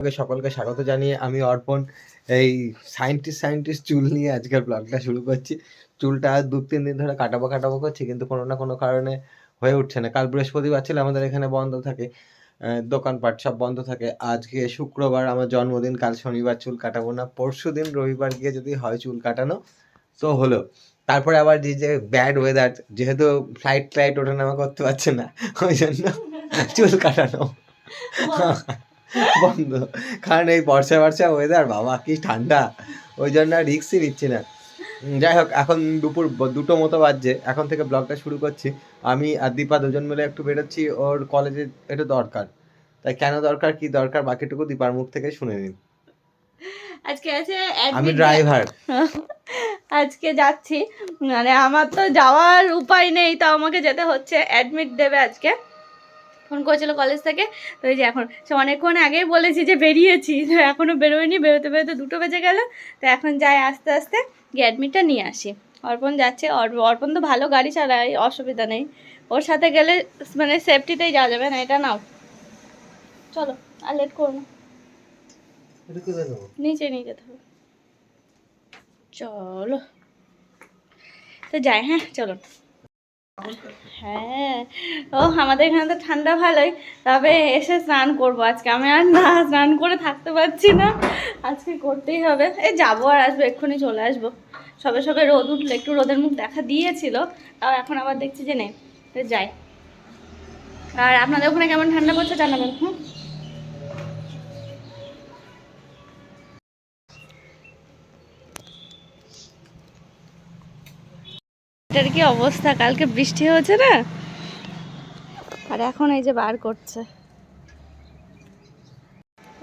আপনাকে সকলকে স্বাগত জানিয়ে আমি অর্পণ এই সায়েন্টিস্ট সায়েন্টিস্ট চুল নিয়ে আজকের ব্লগটা শুরু করছি। চুলটা দু তিন দিন ধরে কাটাবো কাটাবো করছি কিন্তু কোনো না কোনো কারণে হয়ে উঠছে না। কাল বৃহস্পতিবার ছিল আমাদের এখানে বন্ধ থাকে দোকানপাট সব বন্ধ থাকে। আজকে শুক্রবার আমার জন্মদিন কাল শনিবার চুল কাটাবো না। পরশু দিন রবিবার গিয়ে যদি হয় চুল কাটানো তো হলো। তারপরে আবার যে যে ব্যাড ওয়েদার যেহেতু ফ্লাইট ফ্লাইট ওঠানামা করতে পারছে না ওই জন্য চুল কাটানো। বন্ধ। কারণ এই বর্ষা বর্ষা ওয়েদার বাবা কি ঠান্ডা। ওই জন্য রিক্সই নিচ্ছি না। যাই হোক এখন দুপুর দুটো মতো বাজছে। এখন থেকে ব্লগটা শুরু করছি। আমি আর দীপা দুজন মিলে একটু বেরোচ্ছি। ওর কলেজে একটু দরকার। তাই কেন দরকার কি দরকার বাকিটুকু দীপার মুখ থেকে শুনে নিন। আজকে আছে আমি ড্রাইভার আজকে যাচ্ছি। মানে আমার তো যাওয়ার উপায় নেই তো আমাকে যেতে হচ্ছে। অ্যাডমিট দেবে আজকে। ফোন করেছিল কলেজ থেকে। তো এই যে এখন সে অনেকক্ষণ আগেই বলেছি যে বেরিয়েছি তো এখনও বেরোয়নি বেরোতে বেরোতে দুটো বেজে গেল। তো এখন যাই আস্তে আস্তে গিয়ে অ্যাডমিটটা নিয়ে আসি। অর্পণ যাচ্ছে অর- অর্পণ তো ভালো গাড়ি চালায় অসুবিধা নেই। ওর সাথে গেলে মানে সেফটিতেই যাওয়া যাবে না এটা নাও। চলো আর লেট করো না। নিচে নিয়ে যেতে হবে। চলো। তো যাই হ্যাঁ চলো। হ্যাঁ ও আমাদের এখানে তো ঠান্ডা ভালোই। তবে এসে স্নান করব আজকে। আমি আর না, স্নান করে থাকতে পারছি না। আজকে করতেই হবে। এই যাব আর আসব, এক্ষুনি চলে আসব। সবে সবে রোদ উঠল, একটু রোদের মুখ দেখা দিয়েছিল। তাও এখন আবার দেখছি যে নেই। যাই। আর আপনাদের ওখানে কেমন ঠান্ডা পড়ছে জানাবেন, হুম? এটার কি অবস্থা? কালকে বৃষ্টি হয়েছে না? আর এখন এই যে বার করছে।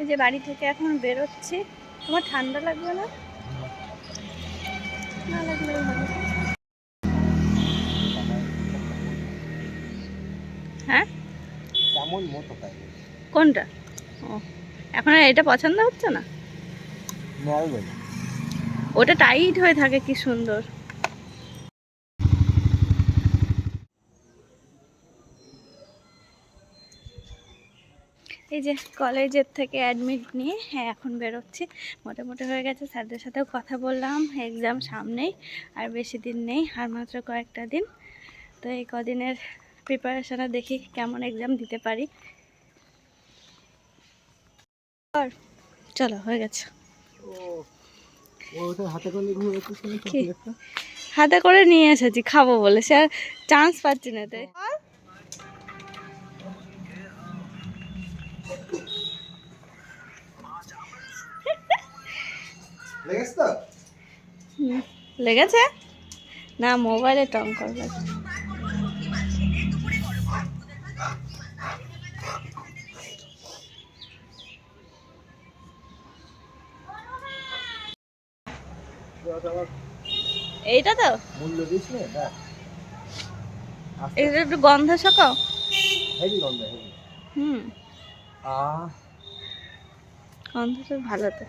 এই যে বাড়ি থেকে এখন বেরোচ্ছি। তোমার ঠান্ডা লাগবে না? না লাগলে হ্যাঁ? কেমন মতো কোনটা? ও এখন আর এটা পছন্দ হচ্ছে না? ওটা টাইট হয়ে থাকে কি সুন্দর। এই যে কলেজের থেকে অ্যাডমিট নিয়ে হ্যাঁ এখন বেরোচ্ছি। মোটামুটি হয়ে গেছে, স্যারদের সাথেও কথা বললাম এক্সাম সামনেই, আর বেশি দিন নেই, আর মাত্র কয়েকটা দিন। তো এই কদিনের প্রিপারেশনে দেখি কেমন এক্সাম দিতে পারি। আর, চলো, হয়ে গেছে। হাতে করে নিয়ে এসেছি, খাব বলে। সে আর চান্স পাচ্ছি না তাই। লেগেছে তো? লেগেছে? না মোবাইলে টং করবে। এইটা তো? মূল্য দিস না। এটা একটু গন্ধ শকাও হেভি গন্ধ হেভি। হুম। তো ভালো তো।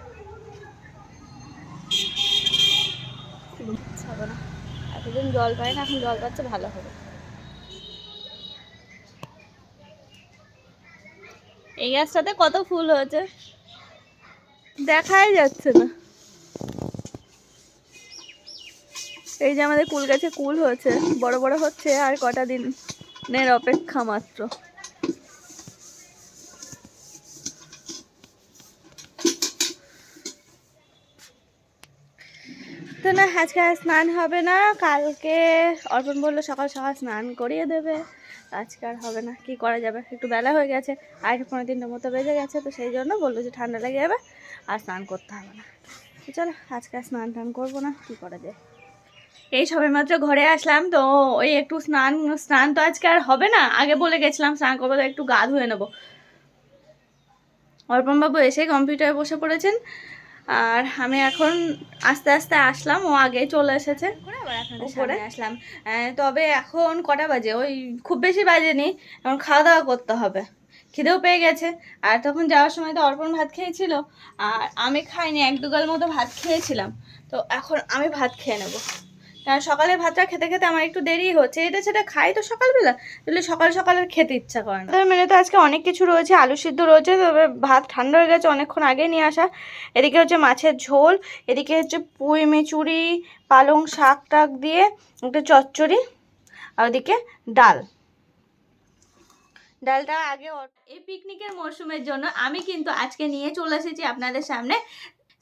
হবে না। এতদিন জল পাই না, এখন জল পাচ্ছে, ভালো হবে। এই গাছটাতে কত ফুল হয়েছে? দেখাই যাচ্ছে না। এই যে আমাদের কুল গাছে কুল হয়েছে, বড় বড় হচ্ছে আর কটা দিনের অপেক্ষা মাত্র। তো না, আজকে আর স্নান হবে না, কালকে অর্পণ বলল সকাল সকাল স্নান করিয়ে দেবে। আজকে আর হবে না, কি করা যাবে? একটু বেলা হয়ে গেছে, আর পনেরো তিনটের মতো বেজে গেছে, তো সেই জন্য বলল যে ঠান্ডা লেগে যাবে, আর স্নান করতে হবে না। চলো, আজকে আর স্নান টান করব না, কি করা যায়? এই সবে মাত্র ঘরে আসলাম, তো ওই একটু স্নান স্নান তো আজকে আর হবে না, আগে বলে গেছিলাম স্নান করব একটু গা ধুয়ে নেব। অর্পণবাবু এসে কম্পিউটারে বসে পড়েছেন আর আমি এখন আস্তে আস্তে আসলাম ও আগে চলে এসেছে। উপরে। আসলাম। তবে এখন কটা বাজে? ওই খুব বেশি বাজেনি এখন খাওয়া দাওয়া করতে হবে। খিদেও পেয়ে গেছে। আর তখন যাওয়ার সময় তো অর্পণ ভাত খেয়েছিল আর আমি খাইনি এক দুগাল মতো ভাত খেয়েছিলাম। তো এখন আমি ভাত খেয়ে নেব। কারণ সকালে ভাতটা খেতে খেতে আমার একটু দেরি হচ্ছে। এটা সেটা খাই তো সকালবেলা তাহলে সকাল সকাল আর খেতে ইচ্ছা করে না। মেনে তো আজকে অনেক কিছু রয়েছে আলু সিদ্ধ রয়েছে তবে ভাত ঠান্ডা হয়ে গেছে অনেকক্ষণ আগে নিয়ে আসা। এদিকে হচ্ছে মাছের ঝোল এদিকে হচ্ছে পুঁই মেচুরি পালং শাক টাক দিয়ে একটা চচ্চড়ি আর ওদিকে ডাল। ডালটা আগে এই পিকনিকের মরশুমের জন্য আমি কিন্তু আজকে নিয়ে চলে এসেছি আপনাদের সামনে।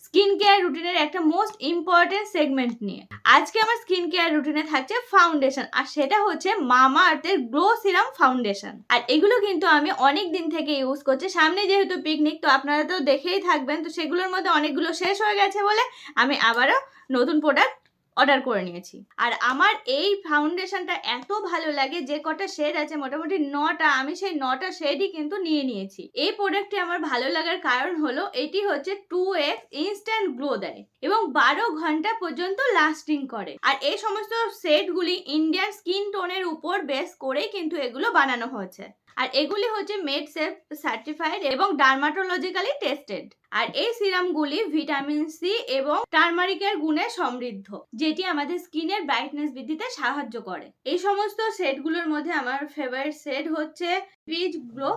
স্কিন কেয়ার রুটিনের একটা মোস্ট ইম্পর্টেন্ট সেগমেন্ট নিয়ে। আজকে আমার স্কিন কেয়ার রুটিনে থাকছে ফাউন্ডেশন আর সেটা হচ্ছে মামা আর্থের গ্লো সিরাম ফাউন্ডেশন আর এগুলো কিন্তু আমি অনেক দিন থেকে ইউজ করছি। সামনে যেহেতু পিকনিক তো আপনারা তো দেখেই থাকবেন, তো সেগুলোর মধ্যে অনেকগুলো শেষ হয়ে গেছে বলে আমি আবারও নতুন প্রোডাক্ট অর্ডার করে নিয়েছি। আর আমার এই ফাউন্ডেশনটা এত ভালো লাগে, যে কটা শেড আছে, মোটামুটি নটা, আমি সেই নটা শেডই কিন্তু নিয়ে নিয়েছি। এই প্রোডাক্টটি আমার ভালো লাগার কারণ হলো, এটি হচ্ছে টু এক্স ইনস্ট্যান্ট গ্লো দেয় এবং বারো ঘণ্টা পর্যন্ত লাস্টিং করে। আর এই সমস্ত সেটগুলি ইন্ডিয়ান স্কিন টোনের উপর বেস করেই কিন্তু এগুলো বানানো হয়েছে। আর এগুলি হচ্ছে মেড সেফ সার্টিফাইড এবং ডার্মাটোলজিক্যালি টেস্টেড আর এই সিরামগুলি ভিটামিন সি এবং টার্মারিকের গুণে সমৃদ্ধ, যেটি আমাদের স্কিনের ব্রাইটনেস বৃদ্ধিতে সাহায্য করে। এই সমস্ত সেটগুলোর মধ্যে আমার ফেভারিট সেট হচ্ছে পিচ গ্লো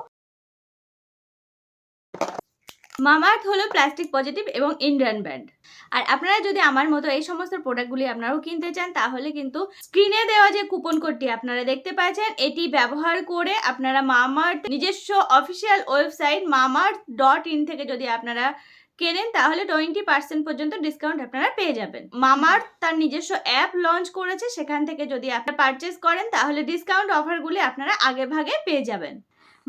মামার্থ হলো প্লাস্টিক পজিটিভ এবং ইন্ডিয়ান ব্র্যান্ড। আর আপনারা যদি আমার মতো এই সমস্ত প্রোডাক্টগুলি আপনারাও কিনতে চান, তাহলে কিন্তু স্ক্রিনে দেওয়া যে কুপন কোডটি আপনারা দেখতে পাচ্ছেন, এটি ব্যবহার করে আপনারা মামার্থ নিজস্ব official website Mamaearth dot in থেকে যদি আপনারা কেনেন, তাহলে টোয়েন্টি পার্সেন্ট পর্যন্ত ডিসকাউন্ট আপনারা পেয়ে যাবেন। মামার্থ তার নিজস্ব অ্যাপ লঞ্চ করেছে, সেখান থেকে যদি আপনারা পারচেস করেন, তাহলে ডিসকাউন্ট অফারগুলি আপনারা আগে ভাগে পেয়ে যাবেন।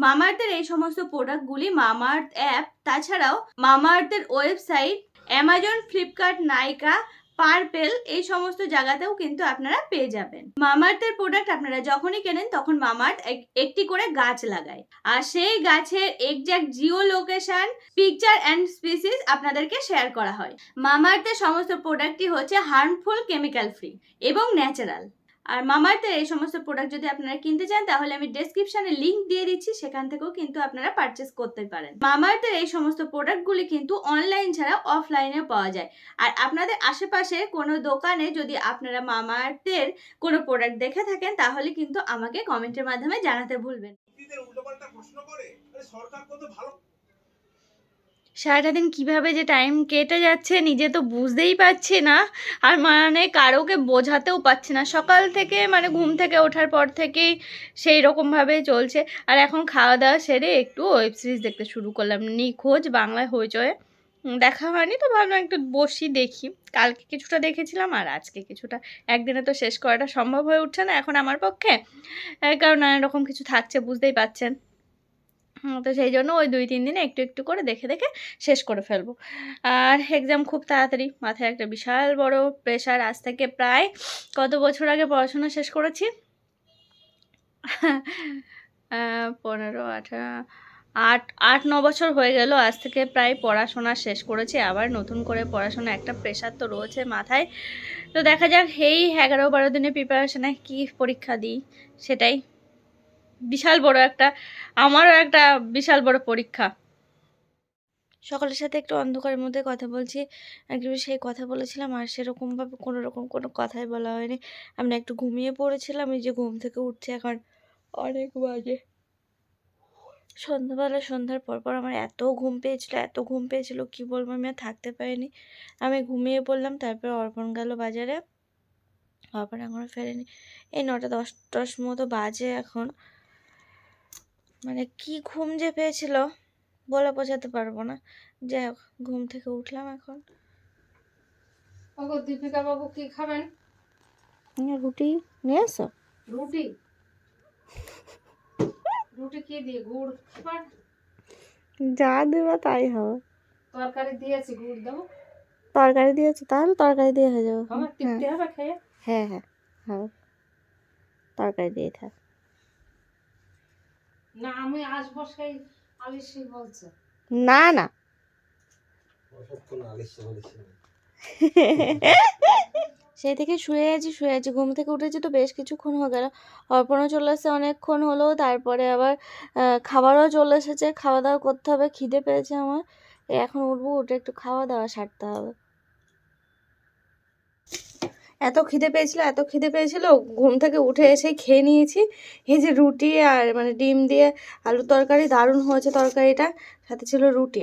মামাআর্থের এই সমস্ত প্রোডাক্টগুলি মামাআর্থ অ্যাপ তাছাড়াও মামাআর্থের website Amazon Flipkart Nykaa Purplle এই সমস্ত জায়গাতেও কিন্তু আপনারা পেয়ে যাবেন। মামাআর্থের প্রোডাক্ট আপনারা যখনই কেনেন তখন মামাআর্থ এক- একটি করে গাছ লাগায়। আর সেই গাছের exact geo location picture and species আপনাদেরকে শেয়ার করা হয়। মামাআর্থের সমস্ত প্রোডাক্টই হচ্ছে হার্মফুল কেমিক্যাল ফ্রি এবং ন্যাচারাল আর মামার্থের এই সমস্ত প্রোডাক্ট যদি আপনারা কিনতে চান, তাহলে আমি ডেসক্রিপশনে লিঙ্ক দিয়ে দিচ্ছি, সেখান থেকেও কিন্তু আপনারা পারচেস করতে পারেন। মামার্থের এই সমস্ত প্রোডাক্টগুলি কিন্তু অনলাইন ছাড়া অফলাইনে পাওয়া যায়। আর আপনাদের আশেপাশে কোনো দোকানে যদি আপনারা মামার্থের কোনো প্রোডাক্ট দেখে থাকেন, তাহলে কিন্তু আমাকে কমেন্টের মাধ্যমে জানাতে ভুলবেন প্রশ্ন করে সরকার কত ভালো সারাটা দিন কীভাবে যে টাইম কেটে যাচ্ছে নিজে তো বুঝতেই পারছি না। আর মানে কারোকে বোঝাতেও পারছি না। সকাল থেকে মানে ঘুম থেকে ওঠার পর থেকেই সেই রকমভাবে চলছে। আর এখন খাওয়া দাওয়া সেরে একটু ওয়েব সিরিজ দেখতে শুরু করলাম। নিখোঁজ বাংলায় হইচয়ে দেখা হয়নি তো ভাবলাম একটু বসি দেখি। কালকে কিছুটা দেখেছিলাম আর আজকে কিছুটা। একদিনে তো শেষ করাটা সম্ভব হয়ে উঠছে না এখন আমার পক্ষে। কারণ নানা রকম কিছু থাকছে বুঝতেই পারছেন। তো সেই জন্য ওই দুই, তিন দিনে একটু একটু করে দেখে দেখে শেষ করে ফেলব। আর এক্সাম খুব তাড়াতাড়ি, মাথায় একটা বিশাল বড় প্রেশার আজ থেকে প্রায় কত বছর আগে পড়াশোনা শেষ করেছি? পনেরো আঠারো আট আট, ন বছর হয়ে গেল আজ থেকে প্রায় পড়াশোনা শেষ করেছি। আবার নতুন করে পড়াশোনা একটা প্রেশার তো রয়েছে মাথায়। তো দেখা যাক, এই এগারো, বারো দিনের প্রিপারেশনে কি পরীক্ষা দিই, সেটাই। বিশাল বড় একটা, আমারও একটা বিশাল বড় পরীক্ষা। সকলের সাথে একটু অন্ধকারের মধ্যে কথা বলছি। একটু সেই কথা বলেছিলাম আর সেরকমভাবে কোনো রকম কোনো কথাই বলা হয়নি। আমরা একটু ঘুমিয়ে পড়েছিলাম, এই যে ঘুম থেকে উঠছে এখন অনেক বাজে। সন্ধ্যাবেলা, সন্ধ্যার পর পর আমার এত ঘুম পেয়েছিল, এত ঘুম পেয়েছিল, কি বলব আমি আর থাকতে পারিনি। আমি ঘুমিয়ে পড়লাম, তারপরে অর্পণ গেল বাজারে। অর্পণ এখনও ফেরেনি। এই নটা দশ দশ মতো বাজে এখন। মানে কি ঘুম যে পেয়েছিল বলে বোঝাতে পারব না। যাই হোক ঘুম থেকে উঠলাম এখন। ওগো দীপিকা বাবু কি খাবেন? রুটি নিয়ে এসো। রুটি? রুটি কি দিয়ে গুড় খাবার? যা দেবা তাই হবে। তরকারি দিয়েছি গুড় দেবো। তরকারি দিয়েছ তাহলে তরকারি দিয়ে হয়ে যাবে। হবে খেয়ে? হ্যাঁ হ্যাঁ তরকারি দিয়ে থাক। না আমি আসব সেই আলিশি বলছে। না না। সেই থেকে শুয়ে আছি শুয়ে আছি। ঘুম থেকে উঠেছি তো বেশ কিছুক্ষণ হয়ে গেল। অর্পণও চলে এসেছে অনেকক্ষণ হলো তারপরে আবার খাবারও চলে এসেছে। খাওয়া দাওয়া করতে হবে খিদে পেয়েছে আমার। এখন উঠবো উঠে একটু খাওয়া দাওয়া সারতে হবে। এত খিদে পেয়েছিল, এত খিদে পেয়েছিল, ঘুম থেকে উঠে এসে খেয়ে নিয়েছি। এই যে রুটি আর মানে ডিম দিয়ে আলু তরকারি, দারুণ হয়েছে তরকারিটা, সাথে ছিল রুটি।